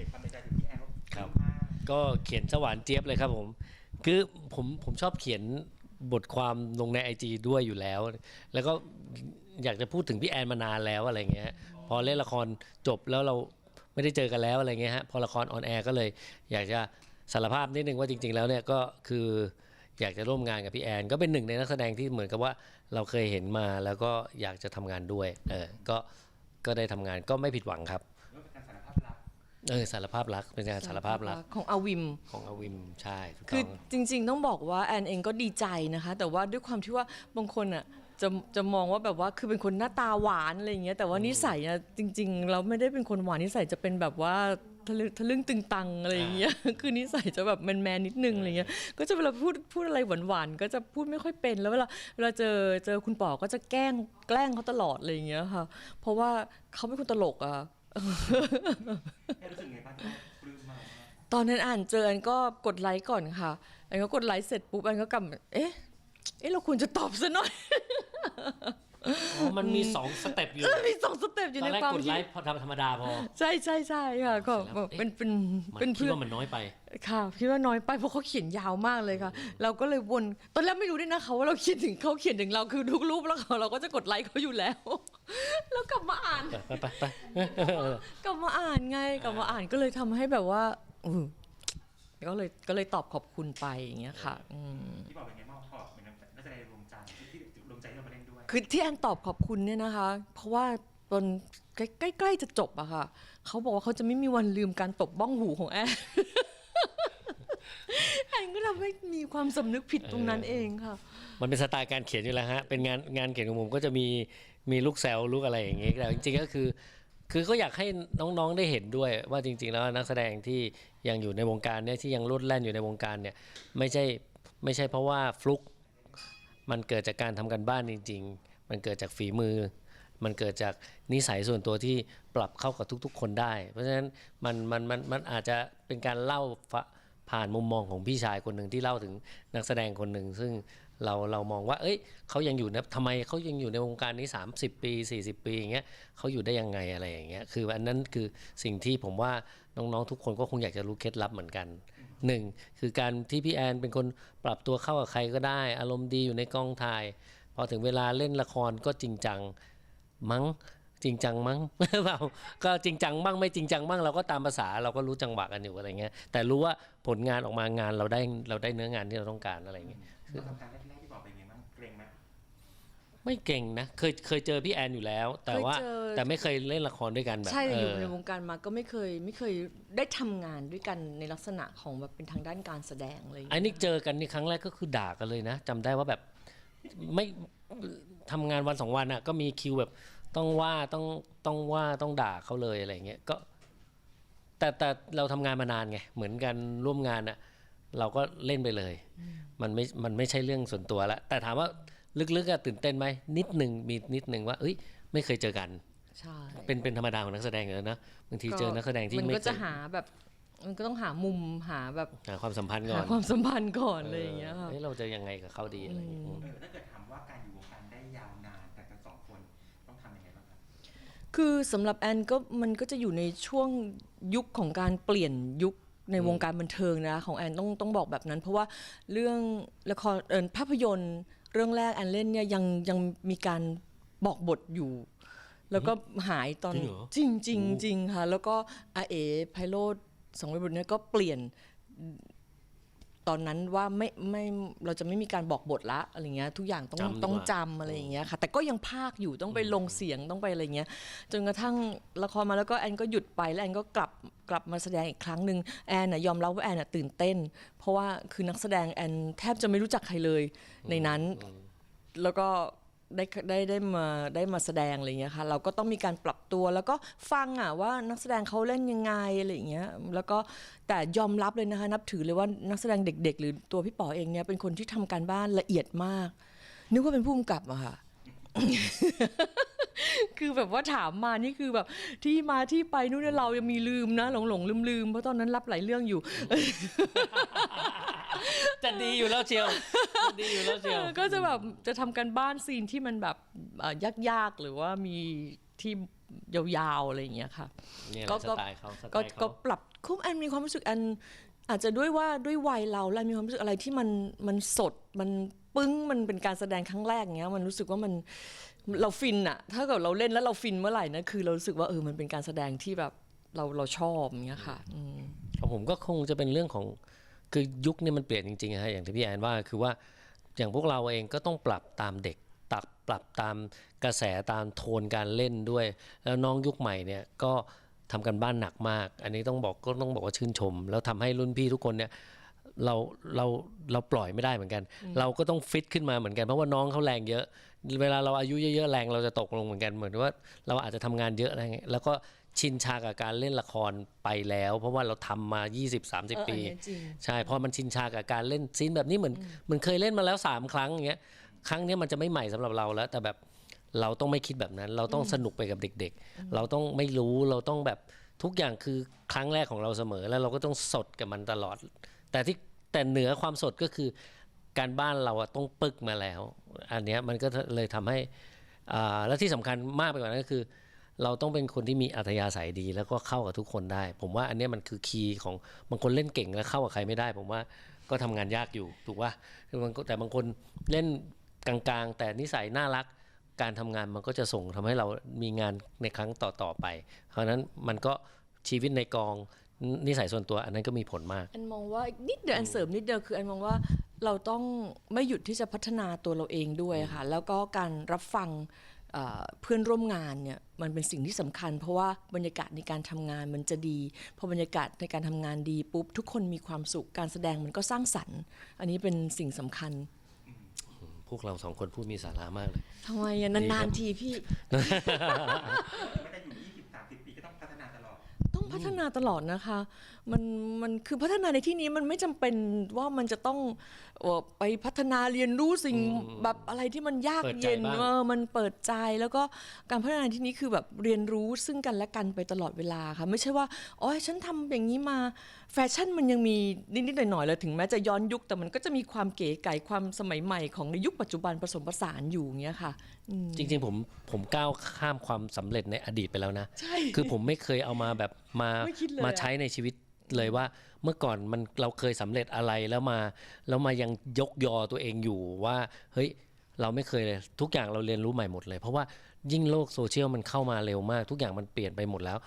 ขียนความในใจถึงพี่แอนว่าครับมากก็เขียนสวานเจี๊ยบเลยครับผม คือผมผมชอบเขียนบทความลงในไอจด้วยอยู่แล้ว แล้วก็อยากจะพูดถึงพี่แอนมานานแล้วอะไรเงี้ย พอเล่นละครจบแล้วเราไม่ได้เจอกันแล้วอะไรเงี้ยฮะ พอละครออนแอร์ก็เลย อยากจะสารภาพนิดนึงว่าจริง ๆ แล้วเนี่ยก็คืออยากจะร่วมงานกับพี่แอน ก็เป็นหนึ่งในนักแสดงที่เหมือนกับว่าเราเคยเห็นมาแล้วก็อยากจะทำงานด้วย เออ ก็ก็ได้ทำงานก็ไม่ผิดหวังครับ เออสารภาพรักเป็นการสารภาพรักของอาวิมของอวิมใช่ถูกคืต้อองจริง ๆ ต้องบอกว่าแอนเองก็ดีใจนะคะ แต่ว่าด้วยความที่ว่าบางคนอะจะจะมองว่าแบบว่าคือเป็นคนหน้าตาหวานอะไรอย่างเงี้ยแต่ว่านิสัยอะจริง ๆ เราไม่ได้เป็นคนหวานนิสัยจะเป็นแบบว่าทะลึ่งทะลึ่งตึงตังอะไรอย่างเงี้ย คือนิสัยจะแบบแมนๆนิดนึงอะไรเงี้ย ก็จะเวลาพูดพูดอะไรหวานๆ ก็จะพูดไม่ค่อยเป็น แล้วเวลาเวลาเจอเจอคุณป๋อก็จะแกล้งแกล้งเขาตลอดอะไรอย่างเงี้ยค่ะ เพราะว่าเขาเป็นคนตลกอะ แอนรู้สึกไงบ้างที่เขาปลื้มมากตอนนั้นอ่านเจออันก็กดไลค์ก่อนค่ะอันก็กดไลค์เสร็จปุ๊บอันก็กลับมาเอ๊ะ เอ๊ะเราควรจะตอบซะหน่อย อ๋อมันมีสองสเต็ปอยู่มีสองสเต็ปอยู่ตอในนแรกความกดคิไลดค์พอทำธรรมดาพอ ใช่ใช่ใช่ค่ะก็เสร็จแล้วเอ๊ะ เป็นเป็นมันเป็นคิดเพื่อน ว่ามันน้อยไป ค่ะคิดว่าน้อยไปเพราะเขาเขียนยาวมากเลยค่ะ เราก็เลยวนตอนแรกไม่รู้ด้วยนะคะว่าเราเขียนถึงเขาเขียนถึงเราคือทุกรูปแล้วเขาเราก็จะกดไลค์เขาอยู่แล้ว แล้วกลับมาอ่าน ไปไปไปกลับมาอ่านไง กลับมาอ่านก็เลยทำให้แบบว่าอือก็เลยก็เลยตอบขอบคุณไปอย่างเงี้ยค่ะอืมพี่บอกเป็นไงบ้างพอเป็นนักแสดงดวงใจที่ดวงใจที่เรามาเล่นด้วยคือที่แอนตอบขอบคุณเนี่ยนะคะ เพราะว่าตอนใกล้ใกล้ๆจะจบอะค่ะเขาบอกว่าเขาจะไม่มีวันลืมการตบบ้องหูของแอน แอนก็ทำให้มีความสำนึกผิดตรงนั้นเองค่ะ มันเป็นสไตล์การเขียนอยู่แล้วฮะ เป็นงานงานเขียนของผมก็จะมีมีลูกแซวลูกอะไรอย่างเงี้ยแต่จริงๆก็คือ คือก็อยากให้น้องๆได้เห็นด้วยว่าจริง ๆ แล้วนักแสดงที่ยังอยู่ในวงการเนี่ยที่ยังโลดแล่นอยู่ในวงการเนี่ยไม่ใช่ไม่ใช่เพราะว่าฟลุก มันเกิดจากการทำกันบ้านจริง ๆ มันเกิดจากฝีมือ มันเกิดจากนิสัยส่วนตัวที่ปรับเข้ากับทุกๆ คนได้ เพราะฉะนั้นมันมันมันมันอาจจะเป็นการเล่าฟะ ผ่านมุมมองของพี่ชายคนหนึ่งที่เล่าถึงนักแสดงคนหนึ่งซึ่งเราเรามองว่า เอ้ยเขายังอยู่นะทำไมเขายังอยู่ในวงการนี้ 30 ปี 40 ปีอย่างเงี้ยเขาอยู่ได้ยังไงอะไรอย่างเงี้ยคืออันนั้นคือสิ่งที่ผมว่าน้องๆทุกคนก็คงอยากจะรู้เคล็ดลับเหมือนกันหนึ่งคือการที่พี่แอนเป็นคนปรับตัวเข้ากับใครก็ได้ อารมณ์ดีอยู่ในกองถ่ายพอถึงเวลาเล่นละครก็จริงจังมั้ง จริงจังมั้งเปล่าก็จริงจังบ้างไม่จริงจังบ้างเราก็ตามภาษาเราก็รู้จังหวะกันอยู่อะไรเงี้ยแต่รู้ว่าผลงานออกมางานเราได้เราได้เนื้องานที่เราต้องการอะไรเงี้ยเราทำการแรกๆที่บอกเป็นไงบ้างเกรงไหมไม่เก่งนะเคยเคยเจอพี่แอนอยู่แล้ว แต่ว่าเคยเจอแต่ไม่เคยเล่นละครด้วยกันแบบใช่เออยู่อในวงการมาก็ไม่เคยไม่เคยได้ทำงานด้วยกันในลักษณะของแบบเป็นทางด้านการแสดงอะไรอย่างไอ้เงี้ยนี่เจอกันนี่ครั้งแรกก็คือด่ากันเลยนะจำได้ว่าแบบไม่ทำงานวันสองวันอะ ก็มีคิวแบบ ต้องว่าต้องต้องว่าต้องด่าเขาเลยอะไรเงี้ยก็ แต่แต่เราทำงานมานานไงเหมือนกันร่วมงานอะเราก็เล่นไปเลย มันไม่มันไม่ใช่เรื่องส่วนตัวละแต่ถามว่าลึกๆอะตื่นเต้นไหมนิดหนึ่งมีนิดหนึ่งว่า เอ้ย ไม่เคยเจอกันใช่เป็นเป็นธรรมดาของนักแสดงอยู่แล้วนะบางทีเจอนักแสดงที่มันไม่ก็เคจะยหาแบบมันก็ต้องหามุมหาแบบหาความสัมพันธ์ก่หาอนความสัมพันธ์ก่อนอะไรอย่างเงี้ยค่ะเอ้ยเราจะยังไงกับเขาดีอะไรอย่างเงี้ยเออถ้าเกิดถ คือสำหรับแอนก็มันก็จะอยู่ในช่วงยุคของการเปลี่ยนยุคในวงการบันเทิงนะ ของแอนต้องต้องบอกแบบนั้น เพราะว่าเรื่องละครเออภาพยนตร์เรื่องแรกแอนเล่นเนี่ยยังยังมีการบอกบทอยู่ แล้วก็หายตอนจริงเหรอ จริงจริงจริงค่ะ แล้วก็อาเอไพโรดสองใบบทเนี่ยก็เปลี่ยน ตอนนั้นว่าไม่ไม่เราจะไม่มีการบอกบทละอะไรเงี้ยทุกอย่างต้องจำดีกว่า ต้องจำอะไรอย่างเงี้ยค่ะ แต่ก็ยังภาคอยู่ต้องไปลงเสียงต้องไปอะไรเงี้ยจนกระทั่งละครมาแล้วก็แอนก็หยุดไปแล้วแอนก็กลับกลับมาแสดงอีกครั้งหนึ่งแอนน่ะยอมรับว่าแอนน่ะตื่นเต้น เพราะว่าคือนักแสดงแอนแทบจะไม่รู้จักใครเลยในนั้น แล้วก็ ได้ได้ได้มาได้มาแสดงอะไรเงี้ยค่ะ เราก็ต้องมีการปรับตัวแล้วก็ฟังอะว่านักแสดงเขาเล่นยังไงอะไรเงี้ยแล้วก็แต่ยอมรับเลยนะคะ นับถือเลยว่านักแสดงเด็ก ๆ หรือตัวพี่ป๋อเองเนี่ยเป็นคนที่ทำการบ้านละเอียดมาก นึกว่าเป็นผู้กำกับอะค่ะคือแบบว่าถามมานี่คือแบบที่มาที่ไปนู่นนเรายังมีลืมนะหลงหลงลืมลืมเพราะตอนนั้นรับหลายเรื่องอยู่ จะดีอยู่แล้วเชียวจะดีอยู่แล้วเชียวก็จะแบบจะทำกันบ้านซีนที่มันแบบเอ่อยากๆ หรือว่ามีที่ยาวๆอะไรอย่างเงี้ยค่ะ เนี่ยแหก็ละสก็ไตล์เขาสไตก็ล์ก็เขาปรับคุ้มแอนมีความรู้สึกแอนอาจจะด้วยว่าด้วยวัยเราแล้วมีความรู้สึกอะไรที่มันมันสดมันปึ้งมันเป็นการแสดงครั้งแรกเงี้ยมันรู้สึกว่ามันเราฟินอะถ้าเกิดเราเล่นแล้วเราฟินเมื่อไหร่นะคือเรารู้สึกว่าเออมันเป็นการแสดงที่แบบเราเราชอบอย่างเงี้ยค่ะอืม ของผมก็คงจะเป็นเรื่องของ คือยุคนี้มันเปลี่ยนจริงๆอะฮะอย่างที่พี่แอนว่าคือว่าอย่างพวกเราเองก็ต้องปรับตามเด็กตักปรับตามกระแสตามโทนการเล่นด้วย แล้วน้องยุคใหม่เนี่ยก็ทำกันบ้านหนักมาก อันนี้ต้องบอกก็ต้องบอกว่าชื่นชม แล้วทำให้รุ่นพี่ทุกคนเนี่ยเราเราเราปล่อยไม่ได้เหมือนกัน เราก็ต้องฟิตขึ้นมาเหมือนกันเพราะว่าน้องเขาแรงเยอะ เวลาเราอายุเยอะๆแรงเราจะตกลงเหมือนกันเหมือนว่าเราอาจจะทำงานเยอะอะไรเงี้ยแล้วก็ ชินชากับการเล่นละครไปแล้ว เพราะว่าเราทำมา 20-30 ปีเอออันเนี้ยจริงใช่พอมันชินชากับการเล่นซีนแบบนี้เหมือนเหมือนเคยเล่นมาแล้ว 3 ครั้งอย่างเงี้ยครั้งเนี้ยมันจะไม่ใหม่สำหรับเราแล้ว แต่แบบเราต้องไม่คิดแบบนั้น เราต้องสนุกไปกับเด็ก ๆ เราต้องไม่รู้เราต้องแบบทุกอย่างคือครั้งแรกของเราเสมอแล้วเราก็ต้องสดกับมันตลอด แต่ที่แต่เหนือความสดก็คือ การบ้านเราอะต้องปึกมาแล้ว อันเนี้ยมันก็เลยทำให้อ่าและที่สำคัญมากไปกว่านั้นก็คือ เราต้องเป็นคนที่มีอัธยาศัยดี แล้วก็เข้ากับทุกคนได้ ผมว่าอันนี้มันคือคีย์ของบางคนเล่นเก่งแล้วเข้ากับใครไม่ได้ ผมว่าก็ทำงานยากอยู่ถูกป่ะคือบาแต่บางคนเล่นกลางๆ แต่นิสัยน่ารักการทำงานมันก็จะส่งทำให้เรามีงานในครั้งต่อๆไป เพราะนั้นมันก็ชีวิตในกองนิสัยส่วนตัวอันนั้นก็มีผลมากแอนมองว่านิดเดียวแอนเสริมนิดเดียวคือแอนมองว่าเราต้องไม่หยุดที่จะพัฒนาตัวเราเองด้วยค่ะ แล้วก็การรับฟัง เอ่อเพื่อนร่วมงานเนี่ยมันเป็นสิ่งที่สำคัญ เพราะว่าบรรยากาศในการทำงานมันจะดีพอบรรยากาศในการทำงานดีปุ๊บทุกคนมีความสุขการแสดงมันก็สร้างสรรค์ อันนี้เป็นสิ่งสำคัญ พวกเราสองคนพูดมีสาระมากเลยทำไมอะดีครันานบๆทีพี่ พัฒนาตลอดนะคะ มันมันคือพัฒนาในที่นี้มันไม่จำเป็นว่ามันจะต้องเอ่อไปพัฒนาเรียนรู้สิ่งแบบอะไรที่มันยากเปิดใจเย็นบ้างเออมันเปิดใจแล้วก็การพัฒนาที่นี้คือแบบเรียนรู้ซึ่งกันและกันไปตลอดเวลาค่ะ ไม่ใช่ว่าอ๋อฉันทำอย่างนี้มาแฟชั่นมันยังมีนิดๆหน่อยๆเลยถึงแม้จะย้อนยุคแต่มันก็จะมีความเก๋ไก๋ความสมัยใหม่ของในยุคปัจจุบันผสมผสานอยู่อย่างเงี้ยค่ะอืมจริงๆผมผมก้าวข้ามความสำเร็จในอดีตไปแล้วนะใช่คือผมไม่เคยเอามาแบบมาไม่คิดเลยมาอะใช้ในชีวิตเลยว่าเมื่อก่อนมันเราเคยสำเร็จอะไรแล้วมาแล้วมายังยกยอตัวเองอยู่ว่า เฮ้ยเราไม่เคยเลยทุกอย่างเราเรียนรู้ใหม่หมดเลย เพราะว่ายิ่งโลกโซเชียลมันเข้ามาเร็วมาก ทุกอย่างมันเปลี่ยนไปหมดแล้ว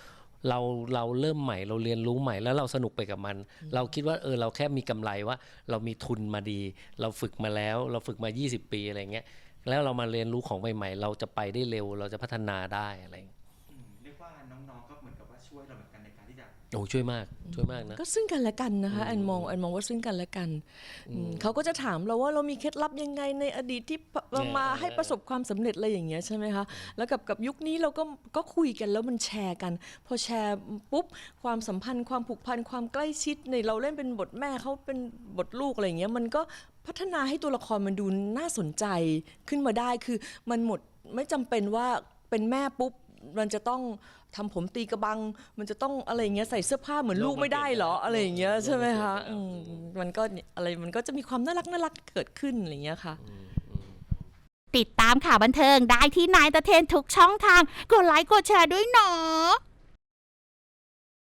เราเราเริ่มใหม่เราเรียนรู้ใหม่แล้วเราสนุกไปกับมัน เราคิดว่าเออเราแค่มีกำไรว่า เรามีทุนมาดี เราฝึกมาแล้ว เราฝึกมา 20 ปีอะไรเงี้ยแล้วเรามาเรียนรู้ของใหม่ๆ เราจะไปได้เร็ว เราจะพัฒนาได้อะไรเงี้ยอืมเรียกว่าน้องๆก็เหมือนกับว่าช่วยเรา โอ้ช่วยมากช่วยมากนะ ก็ซึ่งกันและกันนะคะแอนมองแอนมองว่าซึ่งกันและกันอืมเขาก็จะถามเราว่าเรามีเคล็ดลับยังไงในอดีตที่ปะเนี่ยมาให้ประสบความสำเร็จอะไรอย่างเงี้ยใช่ไหมคะแล้วกับกับยุคนี้เราก็ก็คุยกันแล้วมันแชร์กัน พอแชร์ปุ๊บความสัมพันธ์ความผูกพันความใกล้ชิดในเราเล่นเป็นบทแม่เขาเป็นบทลูกอะไรอย่างเงี้ยมันก็พัฒนาให้ตัวละครมันดูน่าสนใจขึ้นมาได้คือมันหมดไม่จำเป็นว่าเป็นแม่ปุ๊บมันจะต้อง ทำผมตีกระบัง มันจะต้องอะไรอย่างเงี้ยใส่เสื้อผ้าเหมือนลูกไม่ได้เหรออะไรอย่างเงี้ยใช่ไหมคะอืมมันก็อะไรมันก็จะมีความน่ารักน่ารักเกิดขึ้นอะไรอย่างเงี้ยค่ะติดตามข่าวบันเทิงได้ที่นายตะเทนทุกช่องทาง กดไลค์กดแชร์ด้วยเนาะ